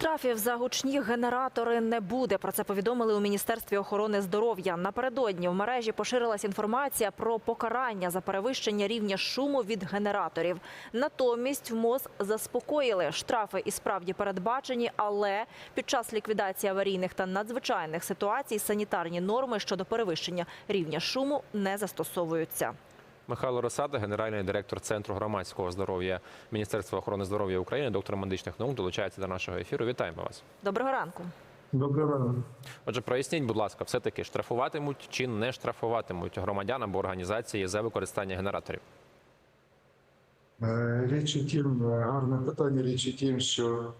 Штрафів за гучні генератори не буде. Про це повідомили у міністерстві охорони здоров'я. Напередодні в мережі поширилась інформація про покарання за перевищення рівня шуму від генераторів. Натомість в МОЗ заспокоїли штрафи і справді передбачені, але під час ліквідації аварійних та надзвичайних ситуацій санітарні норми щодо перевищення рівня шуму не застосовуються. Михайло Росада, генеральний директор Центру громадського здоров'я Міністерства охорони здоров'я України, доктор медичних наук, долучається до нашого ефіру. Вітаємо вас. Доброго ранку. Доброго ранку. Отже, проясніть, будь ласка, все таки штрафуватимуть чи не штрафуватимуть громадян або організації за використання генераторів? Е, Річ у тім, е, гарне питання. Річ у тім, що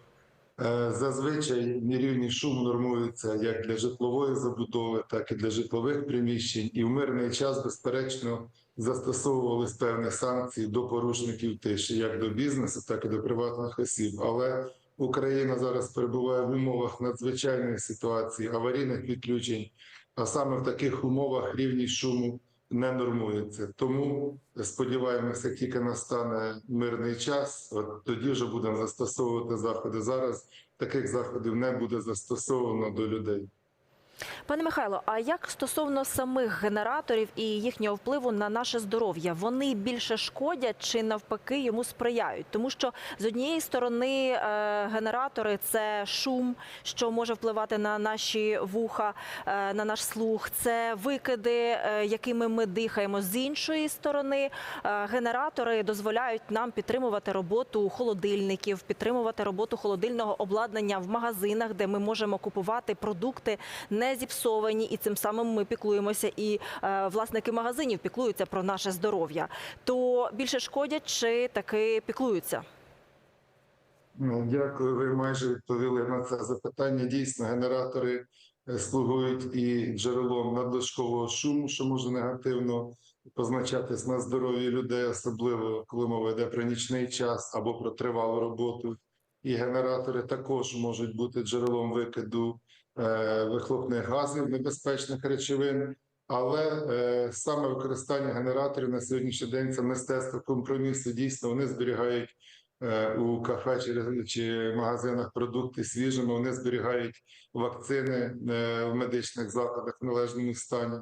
зазвичай нерівний шум нормується як для житлової забудови, так і для житлових приміщень. І в мирний час, безперечно, застосовувались певні санкції до порушників тиші, як до бізнесу, так і до приватних осіб. Але Україна зараз перебуває в умовах надзвичайної ситуації, аварійних відключень, а саме в таких умовах рівність шуму не нормується. Тому сподіваємося, тільки настане мирний час, от тоді вже будемо застосовувати заходи. Зараз таких заходів не буде застосовано до людей. Пане Михайло, а як стосовно самих генераторів і їхнього впливу на наше здоров'я? Вони більше шкодять чи навпаки йому сприяють? Тому що з однієї сторони е, генератори це шум, що може впливати на наші вуха, е, на наш слух, це викиди, е, якими ми дихаємо. З іншої сторони, генератори дозволяють нам підтримувати роботу холодильників, підтримувати роботу холодильного обладнання в магазинах, де ми можемо купувати продукти не зіпсовані, і цим самим ми піклуємося. І е, власники магазинів піклуються про наше здоров'я. То більше шкодять чи таки піклуються? Ну, Дякую. Ви майже відповіли на це запитання. Дійсно, генератори е, слугують і джерелом надлишкового шуму, що може негативно позначатись на здоров'ї людей, особливо коли мова йде про нічний час або про тривалу роботу. І генератори також можуть бути джерелом викиду вихлопних газів, небезпечних речовин. Але е, саме використання генераторів на сьогоднішній день це мистецтво компромісу. Дійсно, вони зберігають е, у кафе чи, магазинах продукти свіжими. Вони зберігають вакцини е, в медичних закладах в належному стані.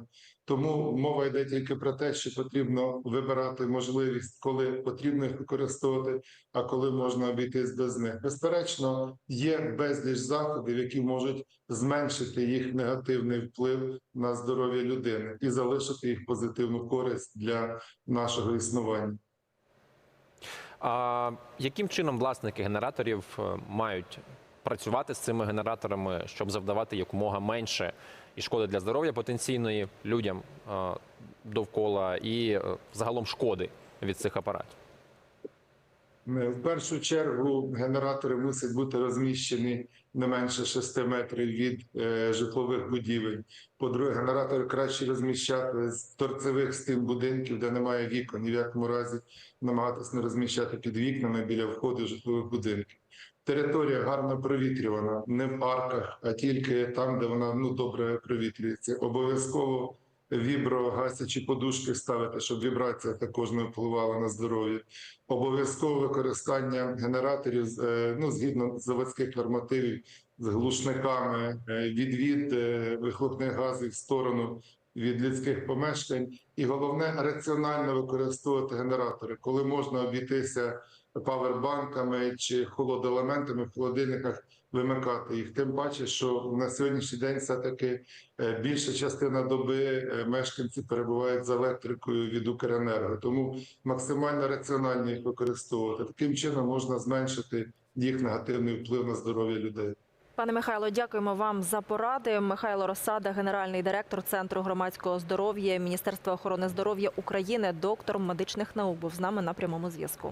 Тому мова йде тільки про те, що потрібно вибирати можливість, коли потрібно їх використовувати, а коли можна обійтись без них. Безперечно, є безліч заходів, які можуть зменшити їх негативний вплив на здоров'я людини і залишити їх позитивну користь для нашого існування. А яким чином власники генераторів е, мають працювати з цими генераторами, щоб завдавати якомога менше і шкоди для здоров'я потенційної людям е, довкола і е, загалом шкоди від цих апаратів? Е, В першу чергу генератори мусять бути розміщені не менше 6 метрів від е, житлових будівель. По-друге, генератори краще розміщати з торцевих стін будинків, де немає вікон, ні в якому разі намагатись не розміщати під вікнами біля входу житлових будинків. Територія гарно провітрювана, не в парках, а тільки там, де вона ну добре провітрюється. Обов'язково віброгасячі подушки ставити, щоб вібрація також не впливала на здоров'я. Обов'язкове використання генераторів е, ну, згідно заводських нормативів з глушниками, е, відвід е, вихлопних газів в сторону від людських помешкань. І головне раціонально використовувати генератори, коли можна обійтися павербанками чи холодоелементами в холодильниках. Вимикати їх, тим паче, що на сьогоднішній день все таки Е, більша частина доби е, мешканці перебувають з електрикою від Укренерго, тому максимально раціонально їх використовувати. Таким чином можна зменшити їх негативний вплив на здоров'я людей. Пане Михайло, дякуємо вам за поради. Михайло Росада, генеральний директор Центру громадського здоров'я Міністерства охорони здоров'я України, доктор медичних наук, був з нами на прямому зв'язку.